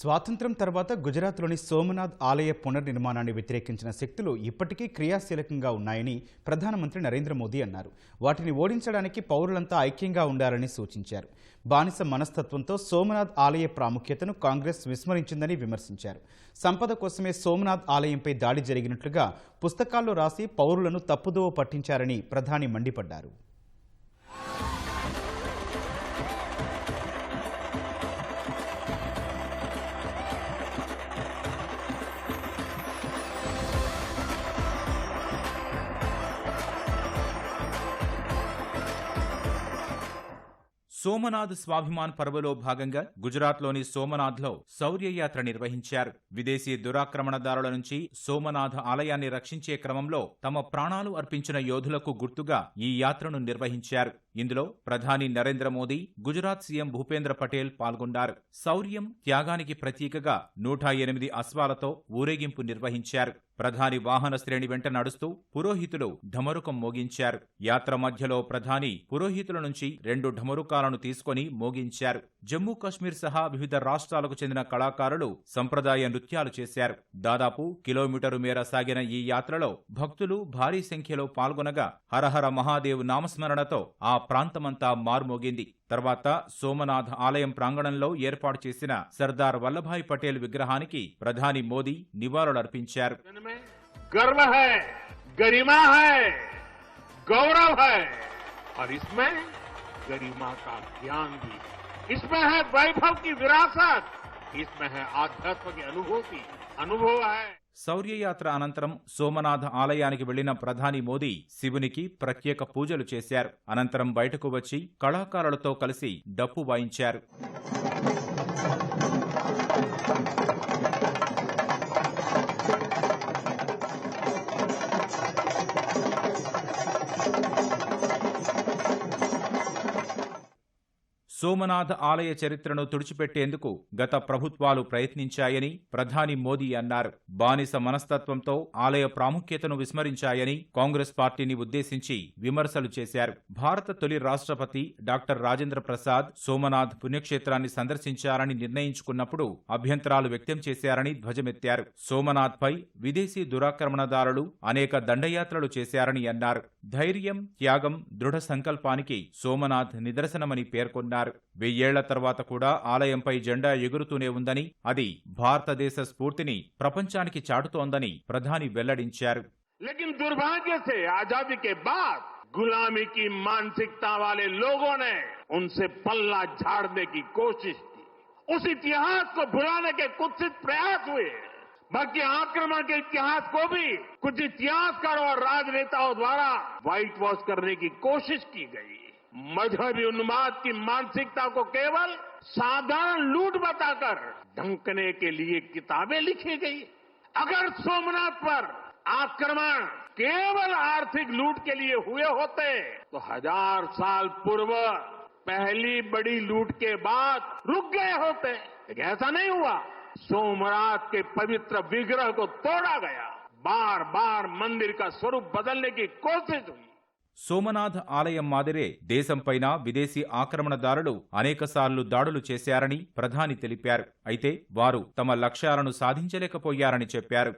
స్వాతంత్ర్యం తర్వాత గుజరాత్లోని సోమనాథ్ ఆలయ పునర్నిర్మాణాన్ని వ్యతిరేకించిన శక్తులు ఇప్పటికీ క్రియాశీలకంగా ఉన్నాయని ప్రధానమంత్రి నరేంద్ర మోదీ అన్నారు. వాటిని ఓడించడానికి పౌరులంతా ఐక్యంగా ఉండాలని సూచించారు. బానిస మనస్తత్వంతో సోమనాథ్ ఆలయ ప్రాముఖ్యతను కాంగ్రెస్ విస్మరించిందని విమర్శించారు. సంపద కోసమే సోమనాథ్ ఆలయంపై దాడి జరిగినట్లుగా పుస్తకాల్లో రాసి పౌరులను తప్పుదోవ పట్టించారని ప్రధాని మండిపడ్డారు. సోమనాథ్ స్వాభిమాన్ పర్వలో భాగంగా గుజరాత్లోని సోమనాథ్లో శౌర్యయాత్ర నిర్వహించారు. విదేశీ దురాక్రమణదారుల నుంచి సోమనాథ్ ఆలయాన్ని రక్షించే క్రమంలో తమ ప్రాణాలు అర్పించిన యోధులకు గుర్తుగా ఈ యాత్రను నిర్వహించారు. ఇందులో ప్రధాని నరేంద్ర మోదీ గుజరాత్ సీఎం భూపేంద్ర పటేల్ పాల్గొన్నారు. శౌర్యం త్యాగానికి ప్రతీకగా నూట ఎనిమిది అశ్వాలతో ఊరేగింపు నిర్వహించారు. ప్రధాని వాహన శ్రేణి వెంట నడుస్తూ పురోహితులు ఢమరుకం మోగించారు. యాత్ర మధ్యలో ప్రధాని పురోహితుల నుంచి రెండు ఢమరుకాలను తీసుకొని మోగించారు. జమ్మూ కాశ్మీర్ సహా వివిధ రాష్ట్రాలకు చెందిన కళాకారులు సంప్రదాయ నృత్యాలు చేశారు. దాదాపు కిలోమీటరు మేర సాగిన ఈ యాత్రలో భక్తులు భారీ సంఖ్యలో పాల్గొనగా హరహర మహాదేవ్ నామస్మరణతో ఆ ప్రాంతమంతా మార్మోగింది తర్వాత సోమనాథ్ ఆలయం ప్రాంగణంలో ఏర్పాటు చేసిన సర్దార్ వల్లభాయ్ పటేల్ విగ్రహానికి ప్రధాని మోదీ నివాళులర్పించారు में गर्व है गरिमा है गौरव है और इसमें गरिमा का ज्ञान भी है इसमें है वैभव की विरासत इसमें है आध्यात्म की अनुभूति अनुभव है శౌర్యయాత్ర అనంతరం సోమనాథ ఆలయానికి వెళ్ళిన ప్రధాని మోదీ శివునికి ప్రత్యేక పూజలు చేశారు. అనంతరం బయటకు వచ్చి కళాకారులతో కలిసి డప్పు వాయించారు. సోమనాథ్ ఆలయ చరిత్రను తుడిచిపెట్టేందుకు గత ప్రభుత్వాలు ప్రయత్నించాయని ప్రధాని మోదీ అన్నారు. బానిస మనస్తత్వంతో ఆలయ ప్రాముఖ్యతను విస్మరించాయని కాంగ్రెస్ పార్టీని ఉద్దేశించి విమర్శలు చేశారు. భారత తొలి రాష్ట్రపతి డాక్టర్ రాజేంద్ర ప్రసాద్ సోమనాథ్ పుణ్యక్షేత్రాన్ని సందర్శించారని నిర్ణయించుకున్నప్పుడు అభ్యంతరాలు వ్యక్తం చేశారని ధ్వజమెత్తారు. సోమనాథ్పై విదేశీ దురాక్రమణదారులు అనేక దండయాత్రలు చేశారని అన్నారు. ధైర్యం త్యాగం దృఢ సంకల్పానికి సోమనాథ్ నిదర్శనమని పేర్కొన్నారు వెయ్యేళ్ల తర్వాత కూడా ఆలయంపై జెండా ఎగురుతూనే ఉందని అది భారతదేశ స్ఫూర్తిని ప్రపంచానికి చాటుతోందని ప్రధాని వెల్లడించారు लेकिन दुर्भाग्य से आजादी के बाद गुलामी की मानसिकता वाले लोगों ने उनसे पल्ला झाड़ने की कोशिश की उस इतिहास को भुलाने के कुत्सित प्रयास हुए बाकी आक्रमण के इतिहास को भी कुछ इतिहासकारों और राजनेताओं द्वारा व्हाइट वॉश करने की कोशिश की गई। मजहबी उन्माद की मानसिकता को केवल साधारण लूट बताकर ढंकने के लिए किताबें लिखी गई। अगर सोमनाथ पर आक्रमण केवल आर्थिक लूट के लिए हुए होते तो हज़ार साल पूर्व पहली बड़ी लूट के बाद रुक गए होते। लेकिन ऐसा नहीं हुआ। सोमनाथ के पवित्र विग्रह को तोड़ा गया बार बार मंदिर का स्वरूप बदलने की कोशिश हुई సోమనాథ్ ఆలయం మాదిరే దేశంపైన విదేశీ ఆక్రమణదారులు అనేకసార్లు దాడులు చేశారని ప్రధాని తెలిపారు అయితే వారు తమ లక్ష్యాలను సాధించలేకపోయారని చెప్పారు